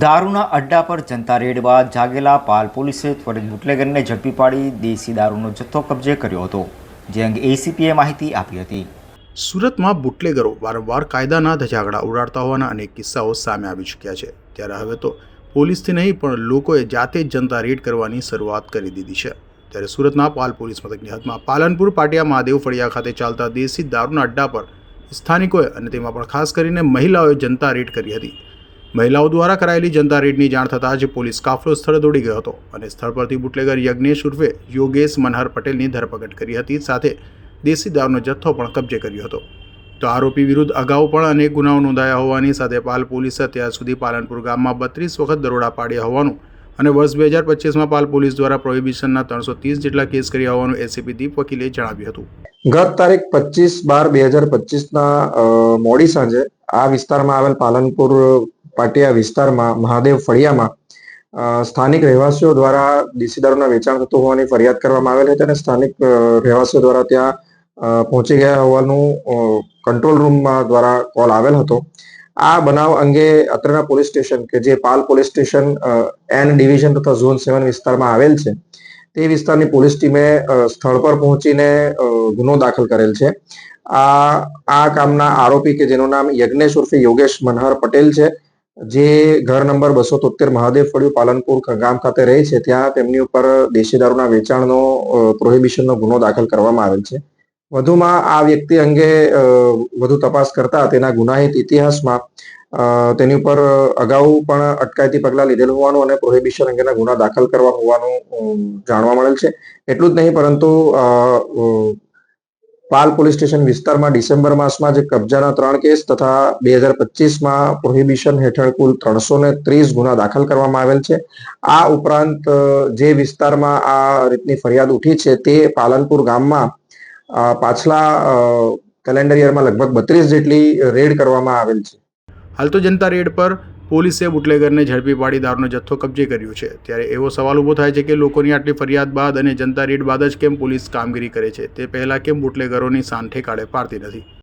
દારૂના અડ્ડા પર જનતા રેડ બાદ જાગેલા પાલ પોલીસે ત્વરિત બુટલેગરને ઝડપી પાડી દેશી દારૂનો જથ્થો કબજે કર્યો હતો, જે અંગે એસીપીએ માહિતી આપી હતી. સુરતમાં બુટલેગરો વારંવાર કાયદાના ધજાગડા ઉડાડતા હોવાના અનેક કિસ્સાઓ સામે આવી ચૂક્યા છે. ત્યારે હવે તો પોલીસથી નહીં, પણ લોકોએ જાતે જ જનતા રેડ કરવાની શરૂઆત કરી દીધી છે. ત્યારે સુરતના પાલ પોલીસ મથકની હદમાં પાલનપુર, પાટિયા, મહાદેવ, ફળિયા ખાતે ચાલતા દેશી દારૂના અડ્ડા પર સ્થાનિકોએ અને તેમાં પણ ખાસ કરીને મહિલાઓએ જનતા રેડ કરી હતી. મહિલાઓ દ્વારા કરાયેલી જનતા રેડની જાણ થતાં જ પોલીસ કાફલો સ્થળ દોડી ગયો હતો અને સ્થળ પરથી બુટલેગર યજ્ઞેશ ઉર્ફે યોગેશ મનહર પટેલની ધરપકડ કરી હતી, સાથે દેશી દારૂનો જથ્થો પણ કબજે કર્યો હતો. તો આરોપી વિરુદ્ધ અગાઉ પણ અનેક ગુનાઓ નોંધાયા હોવાની સાથે પાલ પોલીસે અત્યાર સુધી પાલનપુર ગામમાં બત્રીસ વખત દરોડા પાડ્યા હોવાનું અને વર્ષ બે હજાર પચીસમાં પાલ પોલીસ દ્વારા પ્રોહિબિશનના ત્રણસો ત્રીસ જેટલા કેસ કર્યા હોવાનું એસીપી દીપ વકીલે જણાવ્યું હતું. ગત તારીખ પચીસ બાર બે હજાર પચીસના મોડી સાંજે આ વિસ્તારમાં આવેલ પાલનપુર પાટિયા વિસ્તારમાં, મહાદેવ ફળિયામાં સ્થાનિક રહેવાસીઓ દ્વારા દેશી દારૂના વેચાણ થતું હોવાની ફરિયાદ કરવામાં આવેલ હતી અને સ્થાનિક રહેવાસીઓ દ્વારા ત્યાં પહોંચી ગયા હોવાનું કંટ્રોલ રૂમમાં દ્વારા કોલ આવેલ હતો. આ બનાવ અંગે અત્રના પોલીસ સ્ટેશન કે જે Pal police station N division તથા ઝોન સેવન વિસ્તારમાં આવેલ છે, તે વિસ્તારની પોલીસ ટીમે સ્થળ પર પહોંચીને ગુનો દાખલ કરેલ છે. આ આ કામના આરોપી કે જેનું નામ યજ્ઞેશ ઉર્ફે યોગેશ મનહર પટેલ છે. જે ઘર નંબર બસો તોતેર મહાદેવ ફળિયું પાલનપુર ગામ ખાતે રહે છે, ત્યાં તેમની ઉપર દેશી દારૂના વેચાણનો પ્રોહિબિશનનો ગુનો દાખલ કરવામાં આવેલ છે. વધુમાં આ વ્યક્તિ અંગે વધુ તપાસ કરતા તેના ગુનાહિત ઇતિહાસમાં તેની ઉપર અગાઉ પણ અટકાયતી પગલાં લીધેલ હોવાનું અને પ્રોહિબિશન અંગેના ગુના દાખલ કરવા હોવાનું જાણવા મળેલ છે. એટલું જ નહીં પરંતુ પાલ પોલીસ સ્ટેશન વિસ્તારમાં ડિસેમ્બર માસમાં જે કબજાના ત્રણ કેસ તથા બે હજાર પચીસમાં પ્રોહિબિશન હેઠળ કુલ ત્રણસો ને ત્રીસ ગુના દાખલ કરવામાં આવેલ છે. આ ઉપરાંત જે વિસ્તારમાં આ રીતની ફરિયાદ ઉઠી છે તે પાલનપુર ગામમાં પાછલા કેલેન્ડર યરમાં લગભગ બત્રીસ જેટલી રેડ કરવામાં આવેલ છે. હાલ તો જનતા રેડ પર પોલીસે બુટલેગરને ઝડપી પાડી દારૂનો જથ્થો કબજે કર્યો છે. ત્યારે એવો સવાલ ઊભો થાય છે કે લોકોની આટલી ફરિયાદ બાદ અને જનતા રેડ બાદ જ કેમ પોલીસ કામગીરી કરે છે? તે પહેલાં કેમ બુટલેગરોની શાન ઠેકાળે પાડતી નથી?